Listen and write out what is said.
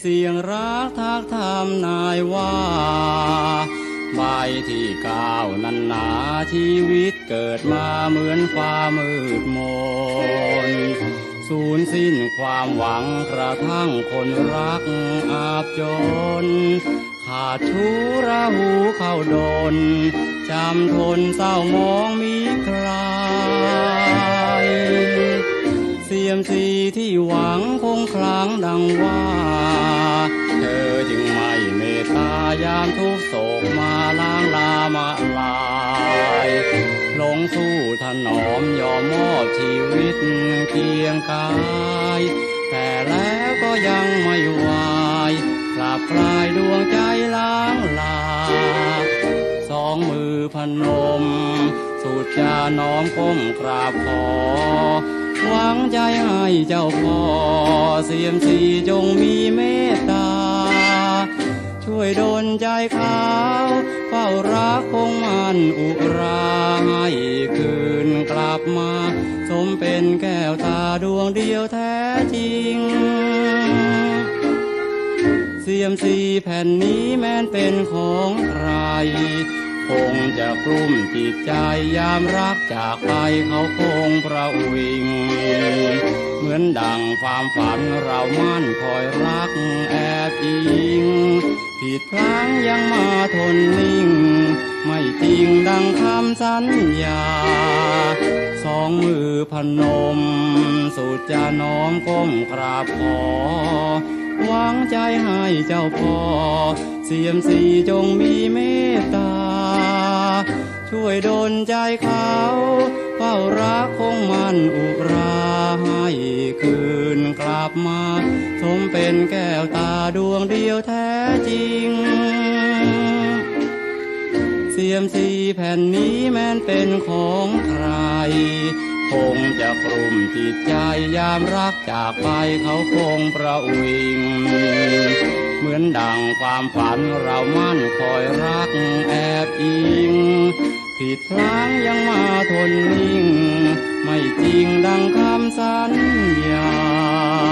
เสียงรักทักทำนายว่าใบที่เก้านั้นหนาชีวิตเกิดมาเหมือนฟ้ามืดมนสูญสิ้นความหวังกระทั่งคนรักอาบจน ขาดชูระหูเข้าโดน จำทนเศร้ามองมีใครายามทุกโศกมาล้างลามาลายลงสู้ถนอมยอมมอบชีวิตเคียงกาย แต่แล้วก็ยังไม่วายกลับกลายดวงใจล้างลา สองมือพนม สุดจะน้อมก้มกราบขอหวังใจให้เจ้าพ่อเสียมสีจงมีเมตตา ช่วยดลใจเขาเฝ้ารักคงมันอุราให้คืนกลับมา สมเป็นแก้วตาดวงเดียวแท้จริง เสียมสีแผ่นนี้แม้นเป็นของใคร คงจะกลุ้มจิตใจยามรักจากไปเขาคงประวิง เหมือนดังความฝันเรามั่นคอยรักแอบอิง ผิดพลั้งยังมาทนนิ่ง ไม่จริงดังคำสัญญา สองมือพนม สุดจะน้อมก้มกราบขอหวังใจให้เจ้าพ่อ เสียมสีจงมีเมตตา ช่วยดลใจเขาเฝ้ารักคงมันอุราให้คื กลับมา สมเป็นแก้วตาดวงเดียวแท้จริง เสียมสีแผ่นนี้แม้นเป็นของใคร คงจะกลุ่มจิตใจยามรักจากไปเขาคงประวิงเหมือนดังความฝันเรามั่นคอยรักแอบอิงผิดพลั้งยังมาทนนิ่ง ไม่จริงดังคำสัญญา